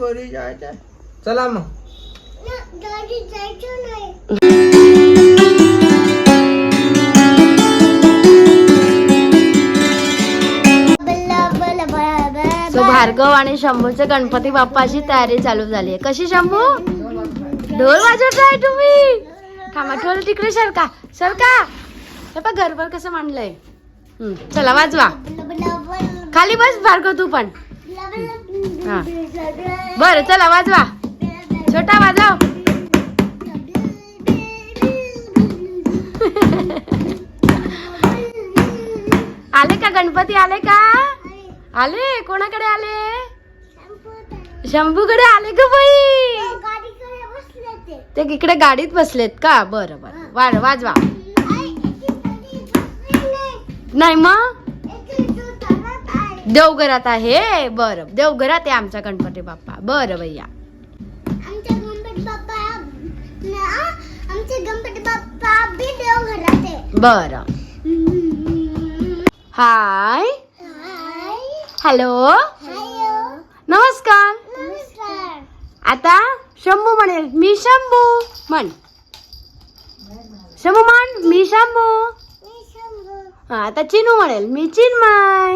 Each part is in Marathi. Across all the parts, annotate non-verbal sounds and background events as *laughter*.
घरी जायचं चला मग. गाडी जायचं नाही. सो भार्गव आणि शंभूच्या गणपती बाप्पाची तयारी चालू झाली आहे. कशी शंभू? ढोल वाजवत आहे तुम्ही? थांबा ढोल तिकडे सरका सरका. हे घरभर कसं मांडलंय. चला वाजवा. खाली बस भार्गव तू पण. हा. बरं चला वाजवा. छोटा वाजव. *laughs* आले का गणपती? आले का? आले? कोणाकडे आले? शंभूकडे आले का बाई. ते इकडे गाडीत बसलेत का? बरं बरं. वाजवा नाही. मग. देवघरात आहे. बरं. देवघरात आहे आमचा गणपती बाप्पा. बरं भैया. आमच्या गणपती बाप्पा ना, आमचे गणपती बाप्पा बी देवघरात आहे. बरं. हाय. हॅलो. हॅलो. नमस्कार. नमस्कार. आता शंभू म्हणेल मी शंभू म्हण. शंभू म्हण मी शंभू. आता चिनू म्हणेल. मी चिन्मय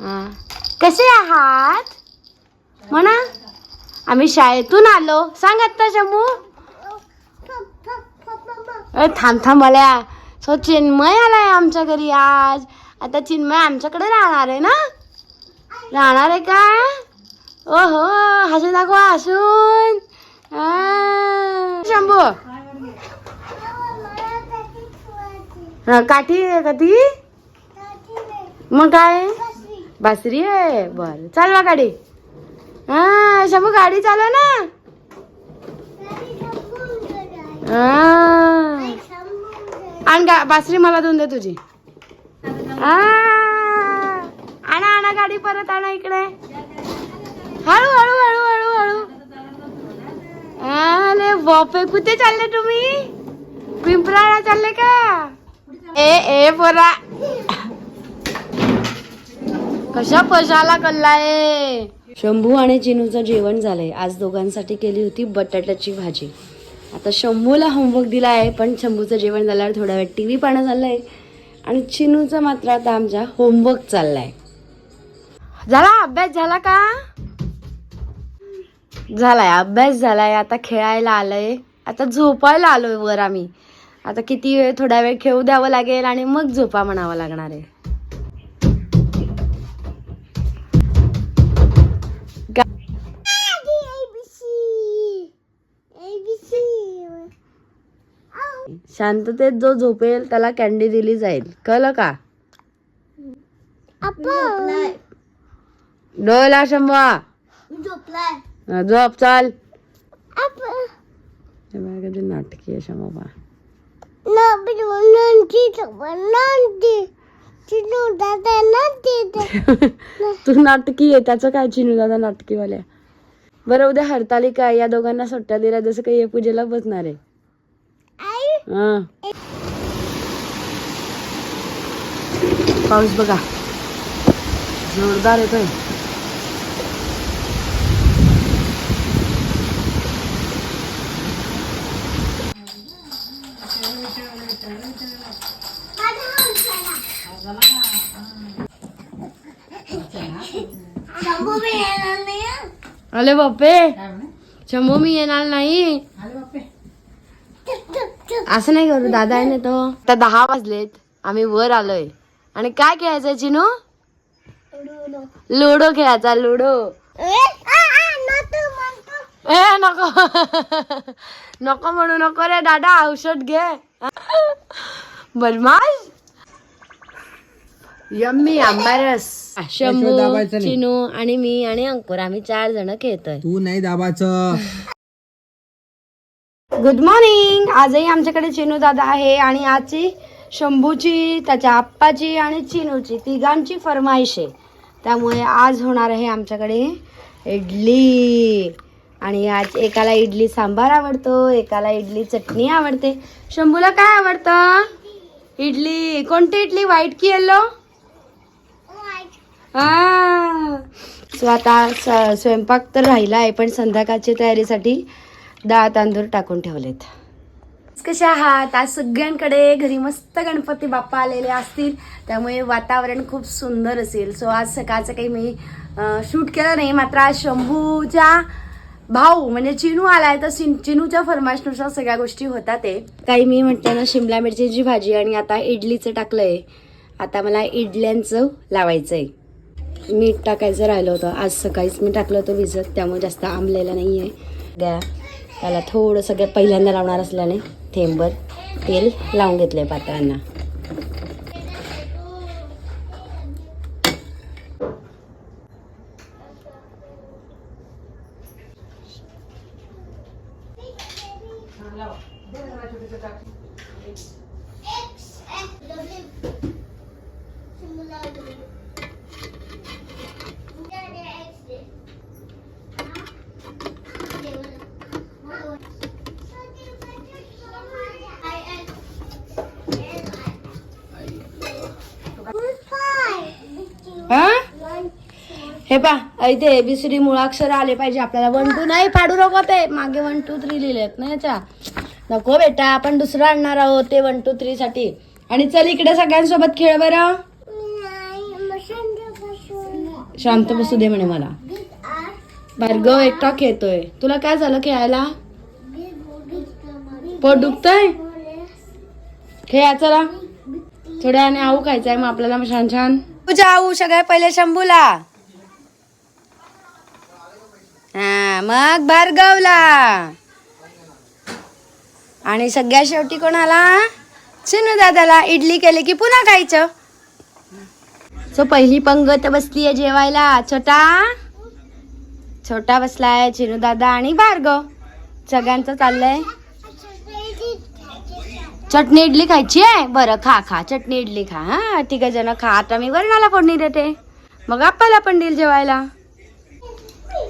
हा. कसे आहात? म्हणा. आम्ही शाळेतून आलो. सांग आता शंभू अरे थांब थांब आल्या. सो चिन्मय आलाय आमच्या घरी आज. आता चिन्मय आमच्याकडे राहणार आहे ना? राहणार आहे का? ओहो हसून दाखवा हसून. शंभू हा, काठी आहे का ती? मग काय? बासरी आहे? बर. चालवा गाडी. हा शंभू गाडी चालवा ना. आण गा बासरी मला देऊन दे तुझी. आ. आणा आणा गाडी परत आणा इकडे. हळू हळू हळू हळू हळू. अरे बापे कुठे चालले तुम्ही? पिंपराळा चालले का? ए ए पोरा. कशा पशाला कल्लाय शंभू आणि चिनूचं जेवण झालंय. आज दोघांसाठी केली होती बटाट्याची भाजी. आता शंभूला होमवर्क दिला आहे पण शंभूचं जेवण झाल्यावर थोड्या वेळ टी व्ही पाहणं झालंय. आणि चिनूचं मात्र आता आमच्या होमवर्क चाललाय. झाला अभ्यास झाला का? झालाय अभ्यास झालाय. आता खेळायला आलंय. आता झोपायला आलोय वर आम्ही. आता किती वेळ थोडा वेळ खेळू द्यावं लागेल आणि मग झोपा म्हणावं लागणार आहे. शांततेत जो झोपेल त्याला कॅन्डी दिली जाईल. कळलं का? डोला शंभा झोप चाल. नाटकी आहे शंभा *laughs* तू नाटकी आहे त्याचं काय चिनू दादा नाटकीवाल्या बरं उद्या हरतालिका आहे, या दोघांना सुट्ट्या दिल्या जसं काही पूजेला बसणार आहे. पाऊस बघा. जोरदार येतोय आले बापे शंभू मी येणार नाही. असं नाही करू दादा आहे ना तो. आता दहा वाजलेत आम्ही वर आलोय. आणि काय खेळायचंय चिनू? लुडो. खेळायचा लुडो. ए नको. *laughs* नको म्हणू नको रे दादा औषध घे. बदमाश? यम्मी आंबारस. शंभू दाबायचं नाही. चिनू आणि मी आणि अंकुर आम्ही चार जण खेळतोय. तू नाही दाबाचं गुड मॉर्निंग आजही आमच्याकडे चिनू दादा आहे आणि आजची शंभूची त्याच्या आप्पाची आणि चिनूची तिघांची फरमाईश आहे. त्यामुळे आज होणार आहे आमच्याकडे इडली. आणि आज एकाला इडली सांबार आवडतो एकाला इडली चटणी आवडते. शंभूला काय आवडतं? इडली. कोणती इडली? व्हाईट की येलो सो आता स- स्वयंपाक तर राहिला आहे पण संध्याकाळची तयारीसाठी डाळ तांदूळ टाकून ठेवलेत. कशा आहात? आज सगळ्यांकडे घरी मस्त गणपती बाप्पा आलेले असतील. त्यामुळे वातावरण खूप सुंदर असेल. सो आज सकाळचं काही मी शूट केलं नाही. मात्र आज शंभूच्या भाऊ म्हणजे चिनू आलाय. तर चिन- चिनूच्या फरमाशनुसार सगळ्या गोष्टी होतात ते. काही मी म्हटलं ना शिमला मिरचीची भाजी आणि आता इडलीचं टाकलंय. आता मला इडल्यांचं लावायचं आहे मीठ टाकायचं राहिलं होतं. आज सकाळीच मी टाकलं होतं भिजत त्यामुळे जास्त आंबलेलं नाही आहे द्या. त्याला थोडं सगळ्यात पहिल्यांदा लावणार असल्याने थेंबर तेल लावून घेतलंय पात्रांना हा हे पा इथे एबीसीडी मुळाक्षर आले पाहिजे. आपल्याला वन टू नाही फाडू नको ते. मागे वन टू थ्री लिहिलेत ना याच्या. नको बेटा आपण दुसरं आणणार आहोत ते वन टू थ्री साठी. आणि चल इकडे सगळ्यांसोबत खेळ बरं. शांत बसू दे म्हणे मला. भार्गव एकटा खेळतोय. तुला काय झालं खेळायला? पोट दुखतय? खेळा चला. थोड्या आणि आऊ खायचंय मग आपल्याला मग छान छान. तुझ्या आऊ सगळ्या पहिले शंभूला. हा मग भार्गवला. आणि सगळ्या शेवटी कोणाला? चिनू दादाला इडली केली की पुन्हा खायचं. सो पहिली पंगत बसली आहे जेवायला. छोटा. छोटा बसलाय चिनू दादा आणि भार्गव. सगळ्यांचं चाललंय. चटणी इडली खायची आहे? बरं खा खा. चटणी इडली खा. हा ठीक आहे जण खा. आता मी वरणाला फोडणी देते. मग आपल्याला पण देईल जेवायला.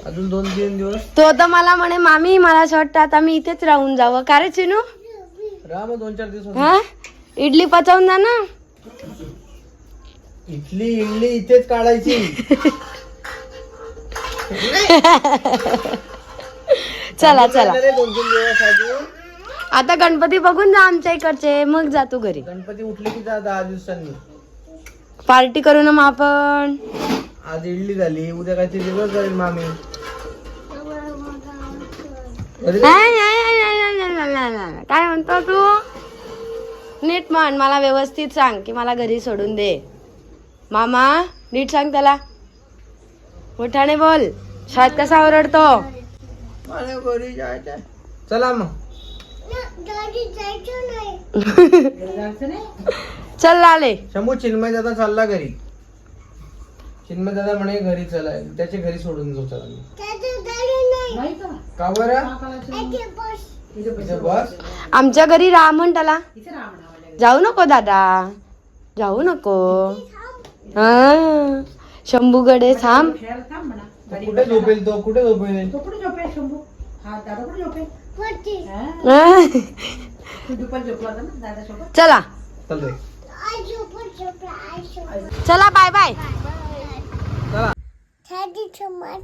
अजून दोन तीन दिवस. तो तर मला म्हणे मामी मला असं वाटतं आता मी इथेच राहून जावं. का रे चिनू? राहा मग दोन चार दिवस हा? इडली पचवून जा ना. इथली इडली इथेच काढायची. चला चला. रे दोन तीन दिवस अजून. आता गणपती बघून जा आमच्या इकडचे. मग जा तू घरी. गणपती उठले की जा दहा दिवसांनी. पार्टी करू ना मग आपण. आज इडली झाली. उद्या काहीतरी दिवस जाईल मामी. काय म्हणतो तू? नीट म्हण मला व्यवस्थित सांग की मला घरी सोडून दे. मामा नीट सांग त्याला. मोठ्याने बोल. शाळेत कसा ओरडतो? मला घरी जायचं आहे. चला मग. *laughs* चल आले शंभू चिन्मय दादा चालला घरी. चिन्मय दादा म्हणे घरी चला. त्याच्या घरी सोडून जाऊ चला मी. का बरं? इथे बस. आमच्या घरी राह म्हण त्याला जाऊ नको दादा. जाऊ नको. हा. शंभूगडे थांब. कुठे झोपेल तो? कुठे झोपेल? हा. चला. चला bye. Bye. Daddy to my